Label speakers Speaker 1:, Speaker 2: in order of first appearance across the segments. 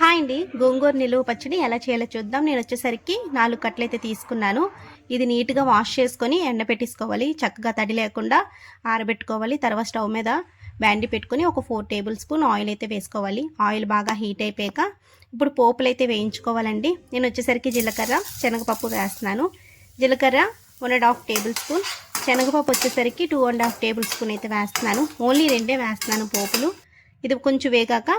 Speaker 1: Hi అండి. గోంగూర నిలువ పచ్చడి ఎలా చేయాలో చూద్దాం. నేను వచ్చేసరికి నాలుగు కట్టలు అయితే తీసుకున్నాను. ఇది నీట్గా వాష్ చేసుకొని ఎండ పెట్టేసుకోవాలి. చక్కగా తడి లేకుండా ఆరబెట్టుకోవాలి. తర్వాత స్టవ్ మీద బ్యాండి పెట్టుకొని ఒక ఫోర్ టేబుల్ స్పూన్ ఆయిల్ అయితే వేసుకోవాలి. ఆయిల్ బాగా హీట్ అయిపోయాక ఇప్పుడు పోపులు అయితే వేయించుకోవాలండి. నేను వచ్చేసరికి జీలకర్ర శనగపప్పు వేస్తున్నాను. జీలకర్ర one and half tablespoon. శనగపప్పు వచ్చేసరికి two and half tablespoon అయితే వేస్తున్నాను. ఓన్లీ రెండే వేస్తున్నాను పోపులు. ఇది కొంచెం వేగాక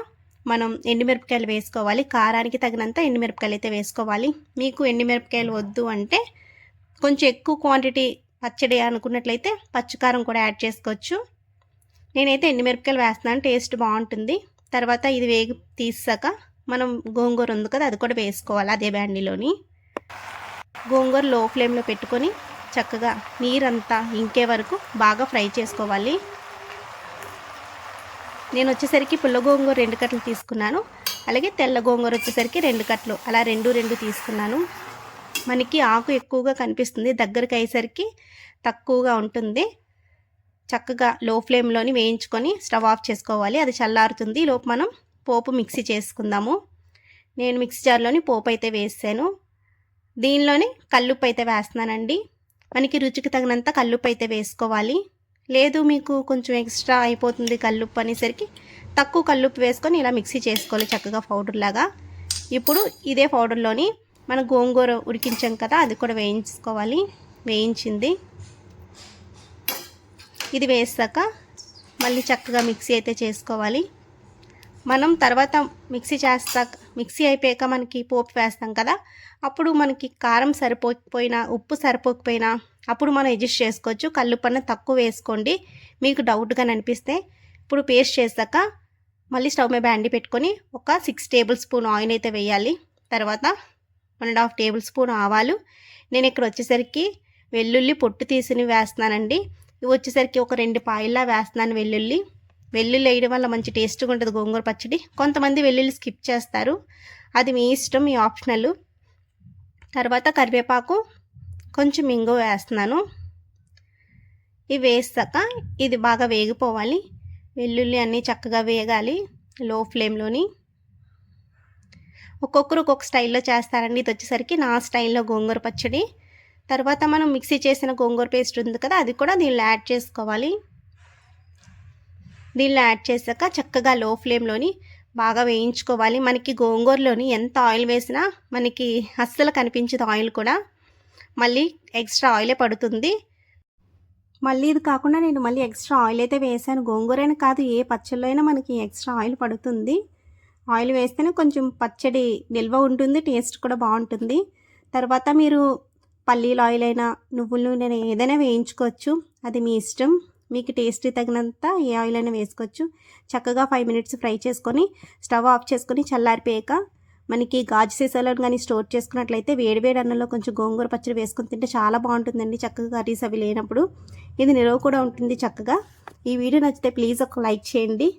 Speaker 1: మనం ఎండుమిరపకాయలు వేసుకోవాలి. కారానికి తగినంత ఎండుమిరపకాయలు అయితే వేసుకోవాలి. మీకు ఎండుమిరపకాయలు వద్దు అంటే కొంచెం ఎక్కువ క్వాంటిటీ పచ్చడి అనుకున్నట్లయితే పచ్చికారం కూడా యాడ్ చేసుకోవచ్చు. నేనైతే ఎండుమిరపకాయలు వేస్తున్నాను. టేస్ట్ బాగుంటుంది. తర్వాత ఇది వేగి తీసాక మనం గోంగూర ఉంది కదా అది కూడా వేసుకోవాలి అదే బ్యాండీలోని గోంగూర లో ఫ్లేమ్లో పెట్టుకొని చక్కగా నీరంతా ఇంకే వరకు బాగా ఫ్రై చేసుకోవాలి. నేను వచ్చేసరికి పుల్ల గోంగూర రెండు కట్టలు తీసుకున్నాను. అలాగే తెల్ల గోంగూర వచ్చేసరికి రెండు కట్టలు అలా రెండు రెండు తీసుకున్నాను. మనకి ఆకు ఎక్కువగా కనిపిస్తుంది. దగ్గరికి అయ్యేసరికి తక్కువగా ఉంటుంది. చక్కగా లో ఫ్లేమ్లోని వేయించుకొని స్టవ్ ఆఫ్ చేసుకోవాలి. అది చల్లారుతుంది. లోపు మనం పోపు మిక్సీ చేసుకుందాము. నేను మిక్సీ జార్లోని పోపు అయితే వేసాను. దీనిలోని కల్లుప్పు అయితే వేస్తున్నానండి. మనకి రుచికి తగినంత కల్లుప్పు అయితే వేసుకోవాలి. లేదు మీకు కొంచెం ఎక్స్ట్రా అయిపోతుంది కల్లుప్పు అనేసరికి తక్కువ కల్లుప్పు వేసుకొని ఇలా మిక్సీ చేసుకోవాలి చక్కగా పౌడర్ లాగా. ఇప్పుడు ఇదే పౌడర్లోని మన గోంగూర ఉడికించాం కదా అది కూడా వేయించుకోవాలి. వేయించింది. ఇది వేసాక మళ్ళీ చక్కగా మిక్సీ అయితే చేసుకోవాలి. మనం తర్వాత మిక్సీ చేస్తాక మిక్సీ అయిపోయాక మనకి పోపు వేస్తాం కదా అప్పుడు మనకి కారం సరిపోకపోయినా ఉప్పు సరిపోకపోయినా అప్పుడు మనం అడ్జస్ట్ చేసుకోవచ్చు. కళ్ళు పన్న తక్కువ వేసుకోండి. మీకు డౌట్గా అనిపిస్తే ఇప్పుడు పేస్ట్ చేశాక మళ్ళీ స్టవ్ మీద బ్యాండి పెట్టుకొని ఒక సిక్స్ టేబుల్ స్పూన్ ఆయిల్ అయితే వేయాలి. తర్వాత one and half tablespoon ఆవాలు. నేను ఇక్కడ వచ్చేసరికి వెల్లుల్లి పొట్టు తీసిని వేస్తున్నానండి. ఇవి వచ్చేసరికి ఒక రెండు పాయిల్లా వేస్తున్నాను వెల్లుల్లి. వెల్లుల్లి వేయడం వల్ల మంచి టేస్ట్గా ఉంటుంది గోంగూర పచ్చడి. కొంతమంది వెల్లుల్లి స్కిప్ చేస్తారు. అది మీ ఇష్టం మీ ఆప్షనల్. తర్వాత కరివేపాకు కొంచెం ఇంగు వేస్తున్నాను. ఇవి వేసాక ఇది బాగా వేగిపోవాలి. వెల్లుల్లి అన్నీ చక్కగా వేగాలి లో ఫ్లేమ్లోని. ఒక్కొక్కరు ఒక్కొక్క స్టైల్లో చేస్తారండి. ఇది వచ్చేసరికి నా స్టైల్లో గోంగూర పచ్చడి. తర్వాత మనం మిక్సీ చేసిన గోంగూర పేస్ట్ ఉంది కదా అది కూడా దీనిలో యాడ్ చేసుకోవాలి. దీనిలో యాడ్ చేశాక చక్కగా లో ఫ్లేమ్లోని బాగా వేయించుకోవాలి. మనకి గోంగూరలోని ఎంత ఆయిల్ వేసినా మనకి అస్సలు కనిపించదు ఆయిల్ కూడా. మళ్ళీ ఎక్స్ట్రా ఆయిలే పడుతుంది. మళ్ళీ ఇది కాకుండా నేను మళ్ళీ ఎక్స్ట్రా ఆయిల్ అయితే వేసాను. గోంగూరైనా కాదు ఏ పచ్చళ్ళు అయినా మనకి ఎక్స్ట్రా ఆయిల్ పడుతుంది. ఆయిల్ వేస్తేనే కొంచెం పచ్చడి నిల్వ ఉంటుంది టేస్ట్ కూడా బాగుంటుంది. తర్వాత మీరు పల్లీల ఆయిల్ అయినా నువ్వుల నూనె ఏదైనా వేయించుకోవచ్చు. అది మీ ఇష్టం. మీకు టేస్ట్ తగినంత ఏ ఆయిల్ అయినా వేసుకోవచ్చు. చక్కగా ఫైవ్ మినిట్స్ ఫ్రై చేసుకొని స్టవ్ ఆఫ్ చేసుకొని చల్లారిపోయాక మనకి గాజు సీసాలో కానీ స్టోర్ చేసుకున్నట్లయితే వేడివేడి అన్నంలో కొంచెం గోంగూర పచ్చడి వేసుకొని తింటే చాలా బాగుంటుందండి చక్కగా కర్రీస్ అవి లేనప్పుడు. ఇది నిలవ కూడా ఉంటుంది చక్కగా. ఈ వీడియో నచ్చితే ప్లీజ్ ఒక లైక్ చేయండి.